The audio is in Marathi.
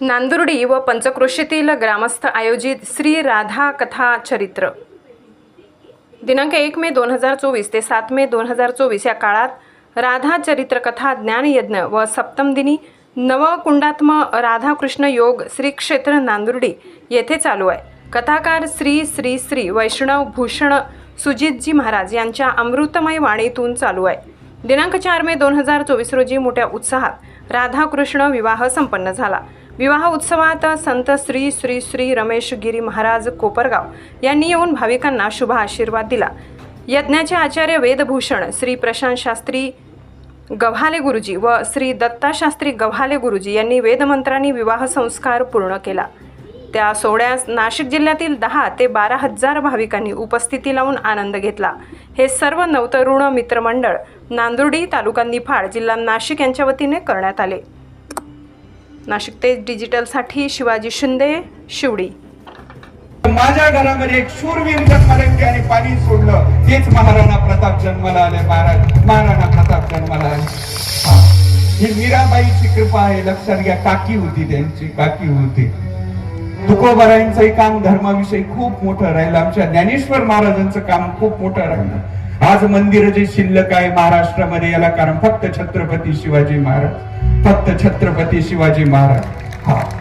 नांदुर्डी व पंचक्रोशीतील ग्रामस्थ आयोजित श्री राधा कथा चरित्र. दिनांक एक मे दोन हजार चोवीस ते सात मे दोन हजार चोवीस या काळात राधा चरित्रकथा ज्ञानयज्ञ व सप्तमदिनी नवकुंडात्म राधाकृष्ण योग श्री क्षेत्र नांदुर्डी येथे चालू आहे. कथाकार श्री श्री श्री वैष्णव भूषण सुजितजी महाराज यांच्या अमृतमय वाणीतून चालू आहे. दिनांक चार मे दोन हजार चोवीस रोजी मोठ्या उत्साहात राधाकृष्ण विवाह संपन्न झाला. विवाह उत्सवात संत श्री श्री श्री रमेश गिरी महाराज कोपरगाव यांनी येऊन भाविकांना शुभ आशीर्वाद दिला. यज्ञाचे आचार्य वेदभूषण श्री प्रशांत शास्त्री गव्हाले गुरुजी व श्री दत्ताशास्त्री गव्हाले गुरुजी यांनी वेदमंत्रांनी विवाह संस्कार पूर्ण केला. त्या सोहळ्यास नाशिक जिल्ह्यातील दहा ते बारा हजार भाविकांनी उपस्थिती लावून आनंद घेतला. हे सर्व नवतरुण मित्रमंडळ नांदुर्डी तालुका निफाड जिल्हा नाशिक यांच्या वतीने करण्यात आले. नाशिक तेज डिजिटलसाठी शिवाजी शिंदे शिवडी. माझ्या घरामध्ये एक शूरवीर जन्माला आणि पाणी सोडलं तेच महाराणा प्रताप जन्माला आले. महाराज महाराणा प्रताप जन्माला आले. ही मीराबाईची कृपा आहे लक्षात घ्या काकी होती त्यांची काकी होती. तुकोबरायांचंही काम धर्माविषयी खूप मोठं राहिलं. आमच्या ज्ञानेश्वर महाराजांचं काम खूप मोठं राहिलं. आज मंदिर जे शिल्लक आहे महाराष्ट्रामध्ये याला कारण फक्त छत्रपती शिवाजी महाराज. फक्त छत्रपती शिवाजी महाराज. हा.